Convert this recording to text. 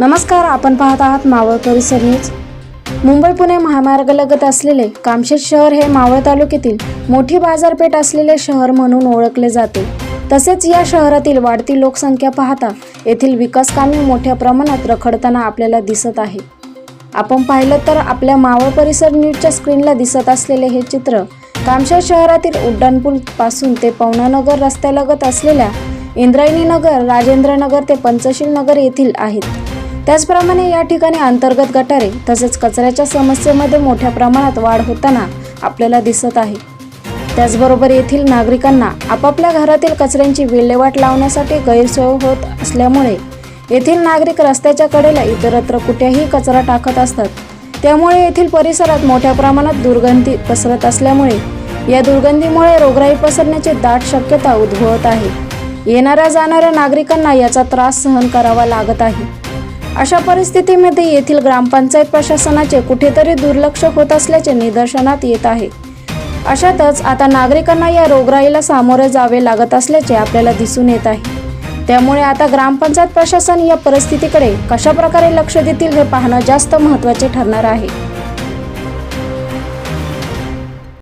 नमस्कार आपण पाहत आहात मावळ परिसर न्यूज. मुंबई पुणे महामार्गलगत असलेले कामशेत शहर हे मावळ तालुक्यातील मोठी बाजारपेठ असलेले शहर म्हणून ओळखले जाते. तसेच या शहरातील वाढती लोकसंख्या पाहता येथील विकास कामे मोठ्या प्रमाणात रखडताना आपल्याला दिसत आहे. आपण पाहिलं तर आपल्या मावळ परिसर न्यूजच्या स्क्रीनला दिसत असलेले हे चित्र कामशेत शहरातील उड्डाणपूल पासून ते पवनानगर रस्त्यालगत असलेल्या इंद्रायणी नगर राजेंद्र नगर ते पंचशील नगर येथील आहेत. त्याचप्रमाणे या ठिकाणी अंतर्गत गटारे तसेच कचऱ्याच्या समस्येमध्ये मोठ्या प्रमाणात वाढ होताना आपल्याला दिसत आहे. त्याचबरोबर येथील नागरिकांना आपापल्या घरातील कचऱ्यांची विल्हेवाट लावण्यासाठी गैरसोय होत असल्यामुळे येथील नागरिक रस्त्याच्या कडेला इतरत्र कुठेही कचरा टाकत असतात. त्यामुळे येथील परिसरात मोठ्या प्रमाणात दुर्गंधी पसरत असल्यामुळे या दुर्गंधीमुळे रोगराई पसरण्याची दाट शक्यता उद्भवत आहे. येणाऱ्या जाणाऱ्या नागरिकांना याचा त्रास सहन करावा लागत आहे. अशा परिस्थितीमध्ये येथील ग्रामपंचायत प्रशासनाचे कुठेतरी दुर्लक्ष होत असल्याचे निदर्शनात येत आहे. अशातच आता नागरिकांना या रोगराईला सामोरे जावे लागत असल्याचे आपल्याला दिसून येत आहे. त्यामुळे आता ग्रामपंचायत प्रशासन या परिस्थितीकडे कशा प्रकारे लक्ष देतील हे पाहणं जास्त महत्त्वाचे ठरणार आहे.